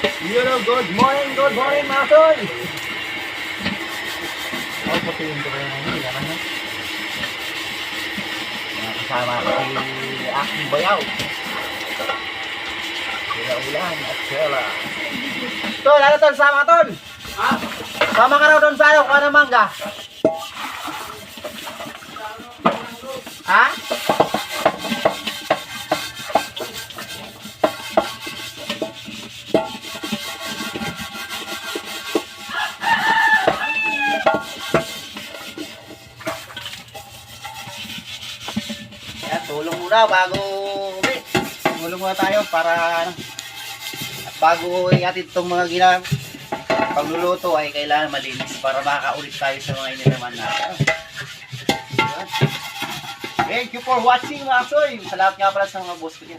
Know, good morning, good morning mga tol. Ako patingin ko rin ano, yan ano. Mga kasama ko si aking bayaw. Sila ulan at sila. Tol, ano tol, sama tol? Ha? Sama ka raw doon sa ano, kuha ng mangga. Ha? Tulong muna bago. Tulong muna tayo para at bago iatid itong mga gina pagluluto ay kailangan malinis para makakaulit tayo sa mga ininaman natin. Thank you for watching mga soy. Salamat nga pala sa mga boss ko dyan.